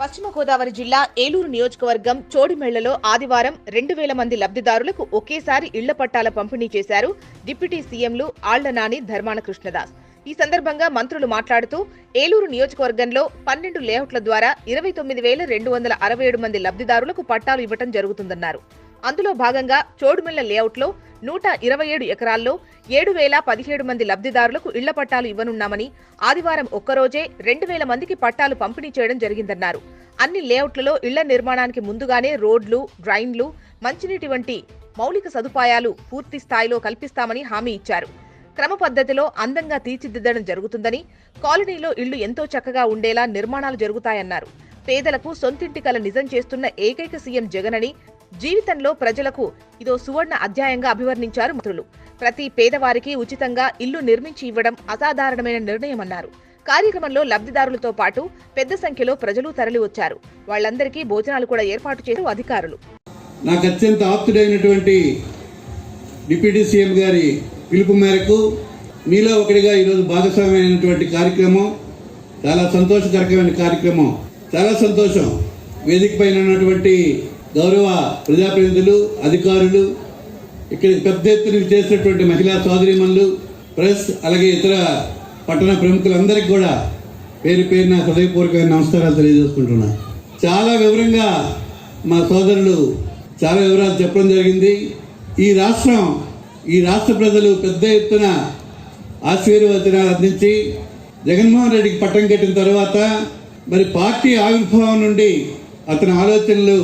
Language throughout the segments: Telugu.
పశ్చిమ గోదావరి జిల్లా ఏలూరు నియోజకవర్గం చోడిమేళ్ళలో ఆదివారం రెండు వేల మంది లబ్ధిదారులకు ఒకేసారి ఇళ్ళ పట్టాల పంపిణీ చేశారు డిప్యూటీ సీఎంలు ఆళ్ళ నాని ధర్మాన కృష్ణదాస్. ఈ సందర్భంగా మంత్రులు మాట్లాడుతూ ఏలూరు నియోజకవర్గంలో పన్నెండు లేఅవుట్ల ద్వారా ఇరవై తొమ్మిది వేల రెండు వందల అరవై ఏడు మంది లబ్ధిదారులకు పట్టాలు ఇవ్వటం జరుగుతుందన్నారు. అందులో భాగంగా చోడుమిళ్ళ లేఅవుట్లో నూట ఇరవై ఏడు ఎకరాల్లో ఏడు వేల పదిహేడు మంది లబ్ధిదారులకు ఇళ్ళ పట్టాలు ఇవ్వనున్నామని ఆదివారం ఒక్కరోజే రెండు వేల మందికి పట్టాలు పంపిణీ చేయడం జరిగిందన్నారు. అన్ని లేఅవుట్లలో ఇళ్ళ నిర్మాణానికి ముందుగానే రోడ్లు డ్రైన్లు మంచినీటి వంటి మౌలిక సదుపాయాలు పూర్తి స్థాయిలో కల్పిస్తామని హామీ ఇచ్చారు. క్రమ పద్ధతిలో అందంగా తీర్చిదిద్దడం జరుగుతుందని కాలనీలో ఇళ్ళు ఎంతో చక్కగా ఉండేలా నిర్మాణాలు జరుగుతాయన్నారు. పేదలకు సొంతింటి కల నిజం చేస్తున్న ఏకైక సీఎం జగనని జీవితంలో ప్రజలకు ఇదో సువర్ణ అధ్యాయంగా అభివర్ణించారు మంత్రులు. ప్రతి పేదవారికి ఉచితంగా ఇల్లు నిర్మించి ఇవ్వడం అసాధారణమైన నిర్ణయమన్నారు. కార్యక్రమంలో లబ్ధిదారులతో పాటు పెద్ద సంఖ్యలో ప్రజలు తరలివచ్చారు. వాళ్ళందరికీ భోజనాలు కూడా ఏర్పాటు చేశారు అధికారులు. నాకు అత్యంత ఆప్తుడైనటువంటి డిప్యూటీ సీఎం గారి పిలుపు మేరకు మీలో ఒకటిగా ఈరోజు భాగస్వామ్యమైనటువంటి కార్యక్రమం చాలా సంతోషకరమైన కార్యక్రమం చాలా సంతోషం. వేదిక పైన ఉన్నటువంటి గౌరవ ప్రజాప్రతినిధులు అధికారులు ఇక్కడ పెద్ద ఎత్తున చేసినటువంటి మహిళా సోదరిమణులు ప్రెస్ అలాగే ఇతర పట్టణ ప్రముఖులందరికీ కూడా పేరు పేరున హృదయపూర్వకమైన నమస్కారాలు తెలియజేసుకుంటున్నా. చాలా వివరంగా మా సోదరులు చాలా వివరాలు చెప్పడం జరిగింది. ఈ రాష్ట్రం ఈ రాష్ట్ర ప్రజలు పెద్ద ఎత్తున ఆశీర్వచనాలు అందించి జగన్మోహన్ రెడ్డికి పట్టం కట్టిన తర్వాత మరి పార్టీ ఆవిర్భావం నుండి అతని ఆలోచనలు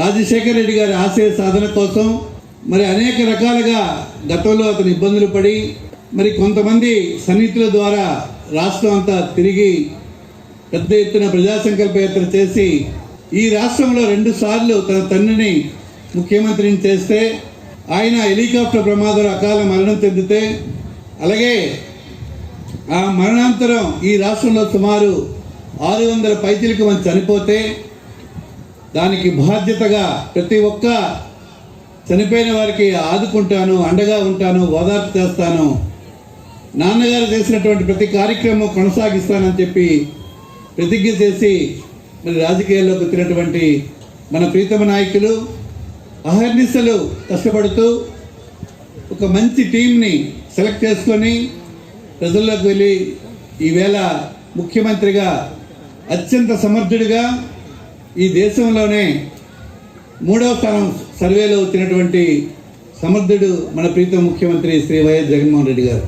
రాజశేఖర రెడ్డి గారి ఆశయ సాధన కోసం మరి అనేక రకాలుగా గతంలో అతను ఇబ్బందులు పడి మరి కొంతమంది సన్నిహితుల ద్వారా రాష్ట్రం అంతా తిరిగి పెద్ద ఎత్తున ప్రజా సంకల్ప యాత్ర చేసి ఈ రాష్ట్రంలో రెండు సార్లు తన తండ్రిని ముఖ్యమంత్రిని చేస్తే ఆయన హెలికాప్టర్ ప్రమాదంలో అకాల మరణం చెందితే అలాగే ఆ మరణాంతరం ఈ రాష్ట్రంలో సుమారు ఆరు వందల పైచిలకు మంది చనిపోతే దానికి బాధ్యతగా ప్రతి ఒక్క చనిపోయిన వారికి ఆదుకుంటాను అండగా ఉంటాను ఓదార్పు చేస్తాను నాన్నగారు చేసినటువంటి ప్రతి కార్యక్రమం కొనసాగిస్తానని చెప్పి ప్రతిజ్ఞ చేసి మరి రాజకీయాల్లోకి వచ్చినటువంటి మన ప్రీతమ నాయకులు అహర్నిశలు కష్టపడుతూ ఒక మంచి టీంని సెలెక్ట్ చేసుకొని ప్రజల్లోకి వెళ్ళి ఈవేళ ముఖ్యమంత్రిగా అత్యంత సమర్థుడిగా ఈ దేశంలోనే మూడవ స్థానం సర్వేలో వచ్చినటువంటి సమర్థుడు మన ప్రీతం ముఖ్యమంత్రి శ్రీ వైఎస్ జగన్మోహన్ రెడ్డి గారు.